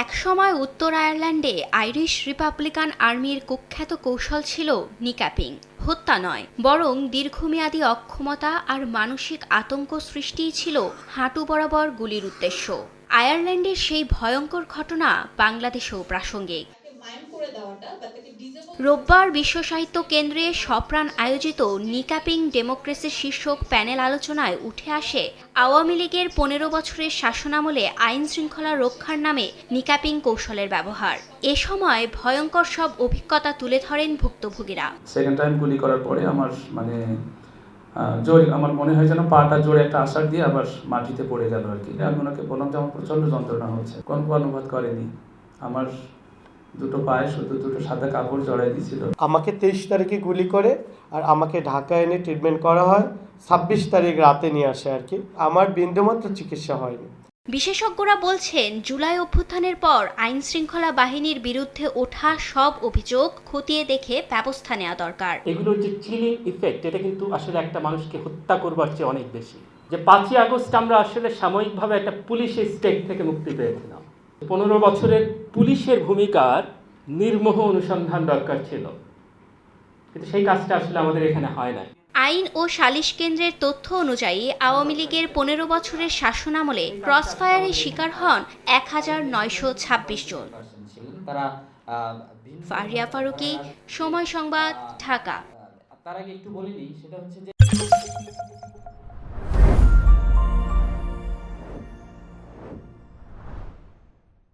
একসময় উত্তর আয়ারল্যান্ডে আইরিশ রিপাবলিকান আর্মির কুখ্যাত কৌশল ছিল নিক্যাপিং হত্যা নয়, বরং দীর্ঘমেয়াদী অক্ষমতা আর মানসিক আতঙ্ক সৃষ্টিই ছিল হাঁটু বরাবর গুলির উদ্দেশ্য। আয়ারল্যান্ডের সেই ভয়ঙ্কর ঘটনা বাংলাদেশেও প্রাসঙ্গিক। রোববার বিশ্ব সাহিত্য কেন্দ্রে সপ্রাণ আয়োজিত নিকাপিং ডেমোক্রেসি শীর্ষক প্যানেল আলোচনায় উঠে আসে আওয়ামী লীগের পনেরো বছরের শাসনামলে আইন শৃঙ্খলা রক্ষার নামে নিকাপিং কৌশলের ব্যবহার। এ সময় ভয়ঙ্কর সব অভিজ্ঞতা তুলে ধরেন ভুক্তভোগীরা। সেকেন্ড টাইম গুলি করার পরে আমার মানে জোরে আমার মনে হয় যেন পাটা জোরে একটা আশার দিয়ে আবার মাটিতে পড়ে গেল আর কি। আমি ওনাকে বললাম যে আমার প্রচণ্ড যন্ত্রণা হচ্ছে। কোন অনুবাদ করেনি। আমার দুটো পায়ে শুধু দুটো সাদা কাপড় জড়াই দিয়েছিল। আমাকে তেইশ তারিখে গুলি করে আর আমাকে ঢাকা এনে ট্রিটমেন্ট করা হয়। ছাব্বিশ তারিখ রাতে নিয়ে আসে আর কি। আমার বিন্দুমাত্র চিকিৎসা হয়নি। বিশেষজ্ঞরা বলছেন জুলাই অভ্যুত্থানের পর আইন শৃঙ্খলা বাহিনীর বিরুদ্ধে ওঠা সব অভিযোগ খতিয়ে দেখে ব্যবস্থা নেওয়া দরকার। এগুলোর যে চিলিং ইফেক্ট এটা কিন্তু আসলে একটা মানুষকে হত্যা করবার চেয়ে অনেক বেশি। যে পাঁচই আগস্ট আমরা আসলে সাময়িকভাবে একটা পুলিশের স্টেট থেকে মুক্তি পেয়েছিলাম। পনেরো বছরের পুলিশের ভূমিকার নির্মোহ অনুসন্ধান দরকার ছিল। কিন্তু সেই কাজটা আসলে আমাদের এখানে হয় না আইন ও সালিশ কেন্দ্রের তথ্য অনুযায়ী আওয়ামী লীগের পনেরো বছরের শাসনামলে ক্রসফায়ারের শিকার হন এক হাজার নয়শো ছাব্বিশ জন। ফারিয়া ফারুকি সময় সংবাদ ঢাকা। তার আগে একটু বলে সেটা হচ্ছে যে